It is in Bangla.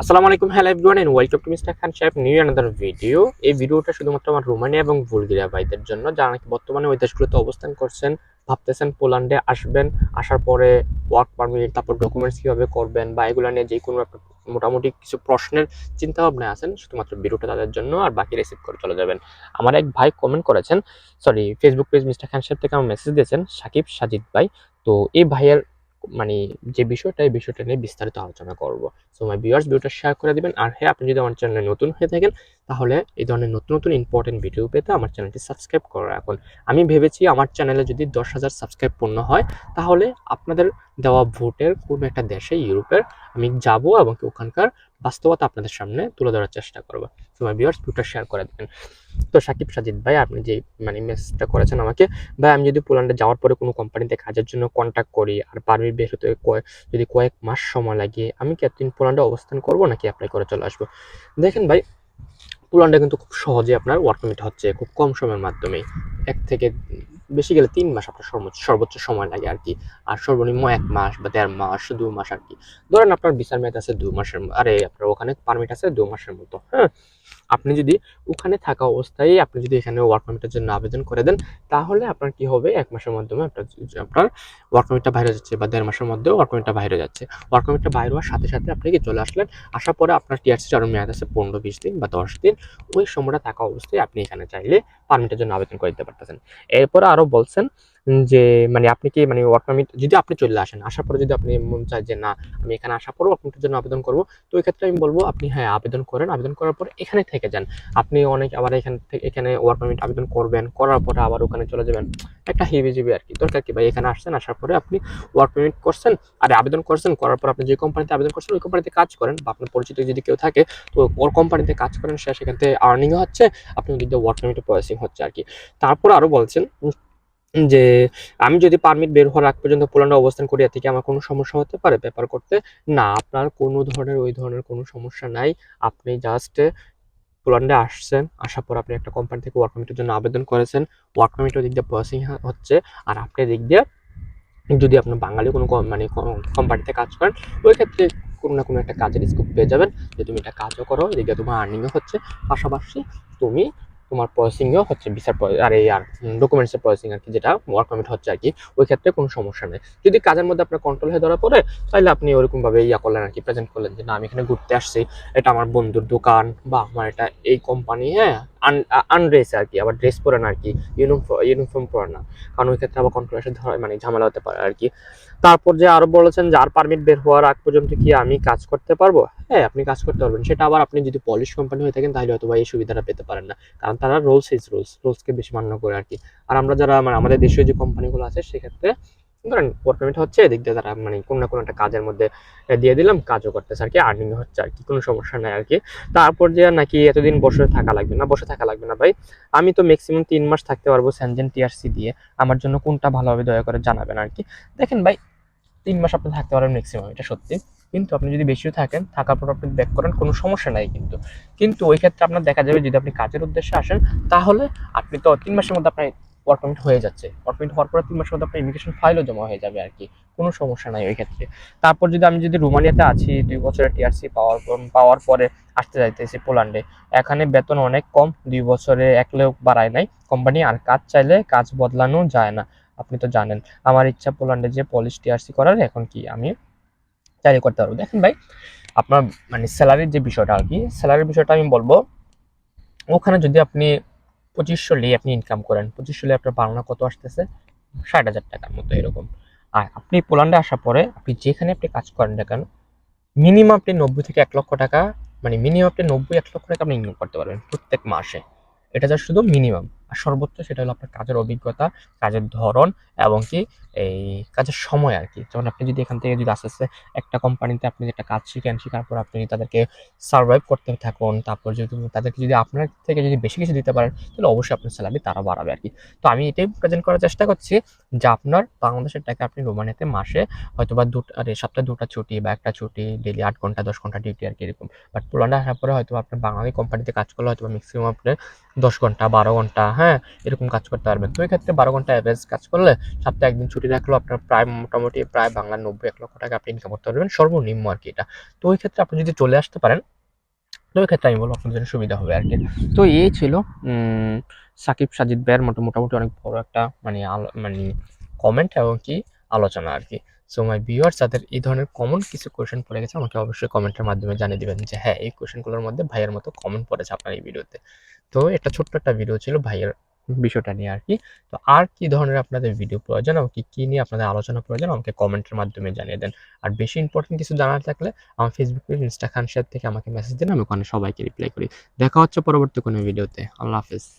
আসসালামু আলাইকুম, hello everyone and welcome to mister Khan Saheb new another video এই ভিডিওটা শুধুমাত্র আমার রোমানিয়া এবং বুলগেরিয়া ভাইদের জন্য, যারা নাকি বর্তমানে ওই দেশগুলোতে অবস্থান করছেন, ভাবতেছেন পোল্যান্ডে আসবেন, আসার পরে ওয়ার্ক পারমিট তারপর ডকুমেন্টস কীভাবে করবেন, বা এগুলো নিয়ে যে কোনো একটা মোটামুটি কিছু প্রশ্নের চিন্তা ভাবনা আছেন, শুধুমাত্র ভিডিওটা তাদের জন্য, আর বাকি রিসিভ করে চলে যাবেন। আমার এক ভাই কমেন্ট করেছেন sorry Facebook page mister Khan Saheb থেকে আমার মেসেজ দিয়েছেন, সাকিব সাজিদ ভাই। তো এই ভাইয়ের মানে যে বিষয়টা, এই বিষয়টা নিয়ে বিস্তারিত আলোচনা করব। সো মাই ভিউয়ার্স ভিডিওটা শেয়ার করে দিবেন। আর হ্যাঁ আপনি যদি আমার চ্যানেলে নতুন হয়ে থাকেন, তাহলে এই ধরনের নতুন নতুন ইম্পর্টেন্ট ভিডিও পেতে আমার চ্যানেলটি সাবস্ক্রাইব করে রাখুন। আমি ভেবেছি আমার চ্যানেলে যদি দশ হাজার সাবস্ক্রাইব পূর্ণ হয়, তাহলে আপনাদের দেওয়া ভোটের কোনো একটা দেশে ইউরোপের আমি যাব এবং ওখানকার বাস্তবতা আপনাদের সামনে তুলে ধরার চেষ্টা করব। সো মাই ভিউয়ার্স ভিডিওটা শেয়ার করে দেবেন। তো সাকিব সাজিদ ভাই, আপনি যে মানে মেসেজটা করেছেন আমাকে, ভাই, আমি যদি পোল্যান্ডে যাওয়ার পরে কোনো কোম্পানিতে কাজের জন্য কন্ট্যাক্ট করি, আর পারমিট বের হতে যদি কয়েক মাস সময় লাগে, আমি কি এতদিন পোল্যান্ডে অবস্থান করব নাকি অ্যাপ্লাই করে চলে আসব? দেখেন ভাই, পোল্যান্ডে কিন্তু খুব সহজে আপনার ওয়ার্ক পারমিট হচ্ছে, খুব কম সময়ের মাধ্যমে এক থেকে বেশি গেলে তিন মাস আপনার সর্বোচ্চ সর্বোচ্চ সময় লাগে আর কি। আর সর্বনিম্ন এক মাস বা দেড় মাস, দু মাস আর কি। ধরেন আপনার বিচার মেয়াদ আছে দু মাসের আরে আপনার ওখানে পারমিট আছে দু মাসের মতো হ্যাঁ? আপনি যদি ওখানে থাকা অবস্থায় আপনি যদি এখানে ওয়ার্ক পারমিটের জন্য আবেদন করে দেন, তাহলে আপনার কি হবে? এক মাসের মাধ্যমে আপনার আপনার ওয়ার্ক পারমিটটা বাইরে যাচ্ছে বা দেড় মাসের মধ্যে ওয়ার্ক পারমিটটা বাইরে যাচ্ছে। ওয়ার্ক পারমিটটা বাইরে হওয়ার সাথে সাথে আপনি কি চলে আসলেন? আসার পরে আপনার টিআরসির আরও মেয়াদ আছে পনেরো, বিশ দিন বা দশ দিন। ওই সময়টা থাকা অবস্থায় আপনি এখানে চাইলে পারমিটের জন্য আবেদন করে দিতে পারতেছেন। এরপর আরও বলছেন যে মানে আপনি কি মানে ওয়ার্ক পারমিট যদি আপনি চলে আসেন, আসার পরে যদি আপনি মন চায় যে না, আমি এখানে আসার পরেও পারমিটের জন্য আবেদন করব, তো ওই ক্ষেত্রে আমি বলব আপনি হ্যাঁ আবেদন করেন। আবেদন করার পর এখানে থেকে যান। আপনি অনেক আবার এখান থেকে এখানে ওয়ার্ক পারমিট আবেদন করবেন, করার পরে আবার ওখানে চলে যাবেন। একটা হিবি জিবি আর কি দরকার কি ভাই? এখানে আসছেন, আসার পরে আপনি ওয়ার্ক পারমিট করছেন, আর আবেদন করছেন, করার পর আপনি যে কোম্পানিতে আবেদন করছেন, ওই কোম্পানিতে কাজ করেন বা আপনার পরিচিত যদি কেউ থাকে, তো ওর কোম্পানিতে কাজ করেন, সে সেখান থেকে আর্নিংও হচ্ছে, আপনি দিয়ে ওয়ার্ক পারমিটে প্রসেসিং হচ্ছে আর কি তারপর আরও বলছেন যে আমি যদি পারমিট বের হওয়ার আগ পর্যন্ত পোল্যান্ডে অবস্থান করি থেকে আমার কোনো সমস্যা হতে পারে পেপার করতে? না, আপনার কোনো ধরনের, ওই ধরনের কোনো সমস্যা নাই। আপনি জাস্ট পোল্যান্ডে আসছেন, আসার পর আপনি একটা কোম্পানি থেকে ওয়ার্ক পারমিটের জন্য আবেদন করেছেন। ওয়ার্ক পারমিট ওদিক দিয়ে প্রসেসিং হচ্ছে। আর আপনি দিক দিয়ে যদি আপনার বাঙালি কোনো মানে কোম্পানিতে কাজ করেন, ওই ক্ষেত্রে কোনো না কোনো একটা কাজের স্কোপ পেয়ে যাবেন। যে তুমি এটা কাজও করো, এদিকে তোমার আর্নিংও হচ্ছে। পাশাপাশি তুমি তোমার প্রসেসিংও হচ্ছে বিচার আর এই আর ডকুমেন্টসের প্রসেসিং আর কি, যেটা ওয়ার্ক পারমিট হচ্ছে আর কি, ওই ক্ষেত্রে কোনো সমস্যা নেই। যদি কাজের মধ্যে আপনার কন্ট্রোল হয়ে ধরা পড়ে, তাহলে আপনি ওরকমভাবে ইয়া করলেন আর কি প্রেজেন্ট করলেন যে, না, আমি এখানে ঘুরতে আসছি, এটা আমার বন্ধুর দোকান বা আমার এটা এই কোম্পানি হ্যাঁ আনড্রেস আর কি, আবার ড্রেস পরে না আর কি ইউনিফর্ম ইউনিফর্ম পরে না কারণ ওই ক্ষেত্রে আবার কন্ট্রোল এসে ধরা মানে ঝামেলা হতে পারে আর কি। তারপর যে আরও বলেছেন যে আর পারমিট বের হওয়ার আগ পর্যন্ত কি আমি কাজ করতে পারব? হ্যাঁ আপনি কাজ করতে পারবেন। সেটা আবার আপনি যদি পলিশ কোম্পানি হয়ে থাকেন, তাহলে হয়তো এই সুবিধাটা পেতে পারেন না। কারণ তারা রোলস ইজ রুলস রুলসকে বেশি মান্য করে আর কি। আর আমরা যারা মানে আমাদের দেশীয় যে কোম্পানিগুলো আছে, সেক্ষেত্রে ধরেন ওয়ার্ক পারমিট হচ্ছে, এদিক দিয়ে তারা মানে কোনো না কোনো একটা কাজের মধ্যে দিয়ে দিলাম, কাজও করতেছে আর কি আর্নিং হচ্ছে আর কি কোনো সমস্যা নাই আর কি তারপর যে নাকি এতদিন বসে থাকা লাগবে না, বসে থাকা লাগবে না ভাই, আমি তো ম্যাক্সিমাম তিন মাস থাকতে পারব স্যানজেন টিআরসি দিয়ে, আমার জন্য কোনটা ভালো হবে দয়া করে জানাবেন আর কি দেখেন ভাই, তিন মাস আপনি থাকতে পারবেন ম্যাক্সিমাম এটা সত্যি। কিন্তু আপনি যদি বেশিও থাকেন, থাকার পর আপনি ব্যাক করেন, কোনো সমস্যা নাই কিন্তু। কিন্তু ওই ক্ষেত্রে আপনার দেখা যাবে যদি আপনি কাজের উদ্দেশ্যে আসেন, তাহলে আপনি তো তিন মাসের মধ্যে আপনার ওয়ার্ক পারমিট হয়ে যাচ্ছে। ওয়ার্ক পারমিট হওয়ার পরে তিন মাসের মধ্যে আপনার ইমিগ্রেশন ফাইলও জমা হয়ে যাবে আর কি কোনো সমস্যা নাই ওই ক্ষেত্রে। তারপর যদি আমি যদি রোমানিয়াতে আছি, দুই বছরের টিআরসি পাওয়ার পাওয়ার পরে আসতে যাইতেছি পোল্যান্ডে, এখানে বেতন অনেক কম, দুই বছরে এক লোক বাড়ায় নাই। কোম্পানি আর কাজ চাইলে কাজ বদলানো যায় না, আপনি তো জানেন। আমার ইচ্ছা পোল্যান্ডে যে পলিশ টিআরসি করার, এখন কি আমি চাইলে করতে পারব। দেখেন ভাই, আপনার মানে স্যালারির যে বিষয়টা আর কি স্যালারির বিষয়টা আমি বলব, ওখানে যদি আপনি পঁচিশশো লি আপনি ইনকাম করেন। পঁচিশশো লি আপনার বাংলা কত আসতেছে? ষাট হাজার টাকার মতো এরকম। আর আপনি পোল্যান্ডে আসার পরে আপনি যেখানে আপনি কাজ করেন না কেন মিনিমাম আপনি নব্বই থেকে এক লক্ষ টাকা মানে মিনিমাম আপনি নব্বই, এক লক্ষ টাকা আপনি ইনকাম করতে পারবেন প্রত্যেক মাসে। এটা যা শুধু মিনিমাম সর্বোচ্চ সেটা হলো আপনার কাজের অভিজ্ঞতা, কাজের ধরন এবং কি এই কাজের সময় আর কি। যেমন আপনি যদি এখান থেকে যদি আস্তে আস্তে একটা কোম্পানিতে আপনি একটা কাজ শিখেন, শেখার পর আপনি তাদেরকে সার্ভাইভ করতে থাকুন, তারপর যদি তাদেরকে যদি আপনার থেকে যদি বেশি কিছু দিতে পারেন, তাহলে অবশ্যই আপনার স্যালারি তারা বাড়াবে আর কি। তো আমি এটাই প্রেজেন্ট করার চেষ্টা করছি যে আপনার বাংলাদেশের টাকা আপনি রোমানিয়াতে মাসে হয়তো বা দুটো আরে সপ্তাহে দুটো ছুটি বা একটা ছুটি ডেলি আট ঘণ্টা, দশ ঘণ্টা ডিউটি আর কি এরকম। বাট পোল্যান্ডে আসার পরে হয়তো আপনার বাঙালি কোম্পানিতে কাজ করলে হয়তো ম্যাক্সিমাম আপনার দশ ঘণ্টা, বারো ঘণ্টা হ্যাঁ এরকম কাজ করতে পারবেন। তো এই ক্ষেত্রে বারো ঘণ্টা অ্যাভারেজ কাজ করলে সপ্তাহে একদিন ছুটি রাখলেও আপনার প্রায় মোটামুটি প্রায় বাংলার নব্বই এক লক্ষ টাকা আপনি ইনকাম করতে পারবেন, সর্বনিম্ন আর কি এটা। তো ওই ক্ষেত্রে আপনি যদি চলে আসতে পারেন, তো ওই ক্ষেত্রে আমি বলব আপনার জন্য সুবিধা হবে আর কি। তো এই ছিল সাকিব, সাজিদ ভাইয়ের মোটা- মোটামুটি অনেক বড় একটা মানে মানে কমেন্ট এবং কি আলোচনা আর কি। সো মাই ভিউয়ার্স যাদের এই ধরনের কমন কিছু কোয়েশ্চেন পড়ে গেছে, আমাকে অবশ্যই কমেন্টের মাধ্যমে জানিয়ে দিবেন যে হ্যাঁ এই কোয়েশ্চেনগুলোর মধ্যে ভাইয়ের মতো কমেন্ট পড়েছে আপনার এই ভিডিওতে তো। এটা ছোট্ট একটা ভিডিও ছিল ভাইয়ের বিষয়টা নিয়ে আর কি। তো, আর কি ধরনের আপনাদের ভিডিও প্রয়োজন এবং কি নিয়ে আপনাদের আলোচনা প্রয়োজন, আমাকে কমেন্টের মাধ্যমে জানিয়ে দেন। আর বেশি ইম্পর্টেন্ট কিছু জানার থাকলে আমার ফেসবুক পেজ ইনস্টা খান থেকে আমাকে মেসেজ দিন, আমি ওখানে সবাইকে রিপ্লাই করি। দেখা হচ্ছে পরবর্তী কোনো ভিডিওতে আল্লাহ হাফেজ।